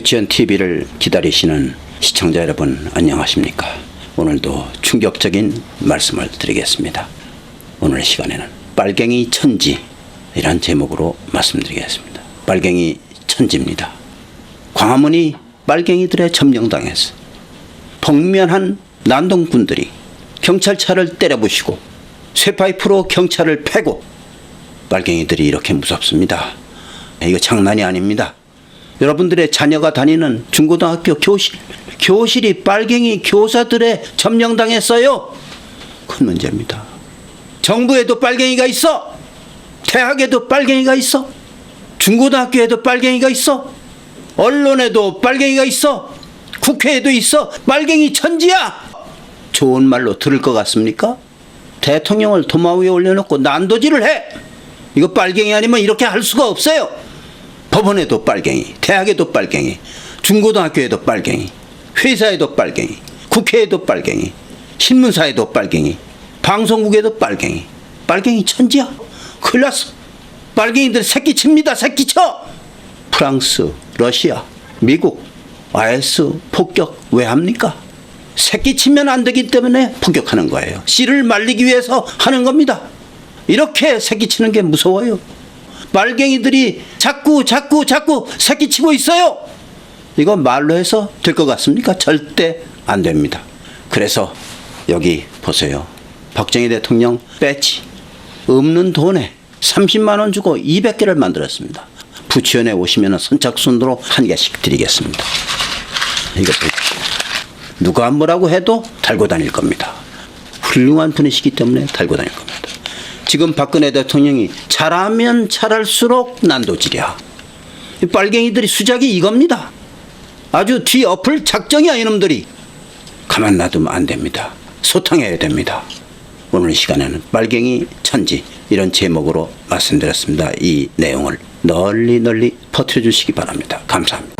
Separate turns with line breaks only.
부치원 TV를 기다리시는 시청자 여러분 안녕하십니까? 오늘도 충격적인 말씀을 드리겠습니다. 오늘 시간에는 빨갱이 천지이란 제목으로 말씀드리겠습니다. 빨갱이 천지입니다. 광화문이 빨갱이들의 점령당했어. 복면한 난동꾼들이 경찰차를 때려부시고 쇠파이프로 경찰을 패고 빨갱이들이 이렇게 무섭습니다. 이거 장난이 아닙니다. 여러분들의 자녀가 다니는 중고등학교 교실, 교실이 빨갱이 교사들의 점령당했어요. 큰 문제입니다. 정부에도 빨갱이가 있어. 대학에도 빨갱이가 있어. 중고등학교에도 빨갱이가 있어. 언론에도 빨갱이가 있어. 국회에도 있어. 빨갱이 천지야. 좋은 말로 들을 것 같습니까? 대통령을 도마 위에 올려놓고 난도질을 해. 이거 빨갱이 아니면 이렇게 할 수가 없어요. 법원에도 빨갱이, 대학에도 빨갱이, 중고등학교에도 빨갱이, 회사에도 빨갱이, 국회에도 빨갱이, 신문사에도 빨갱이, 방송국에도 빨갱이. 빨갱이 천지야. 큰일 났어. 빨갱이들 새끼 칩니다. 새끼 쳐. 프랑스, 러시아, 미국, IS 폭격 왜 합니까? 새끼 치면 안 되기 때문에 폭격하는 거예요. 씨를 말리기 위해서 하는 겁니다. 이렇게 새끼 치는 게 무서워요. 말갱이들이 자꾸 자꾸 자꾸 새끼 치고 있어요. 이거 말로 해서 될 것 같습니까? 절대 안 됩니다. 그래서 여기 보세요. 박정희 대통령 배지 없는 돈에 30만 원 주고 200개를 만들었습니다. 부치원에 오시면 선착순으로 한 개씩 드리겠습니다. 이거 누가 뭐라고 해도 달고 다닐 겁니다. 훌륭한 분이시기 때문에 달고 다닐 겁니다. 지금 박근혜 대통령이 잘하면 잘할수록 난도질이야. 이 빨갱이들이 수작이 이겁니다. 아주 뒤엎을 작정이야 이놈들이. 가만 놔두면 안 됩니다. 소탕해야 됩니다. 오늘 시간에는 빨갱이 천지 이런 제목으로 말씀드렸습니다. 이 내용을 널리 널리 퍼뜨려 주시기 바랍니다. 감사합니다.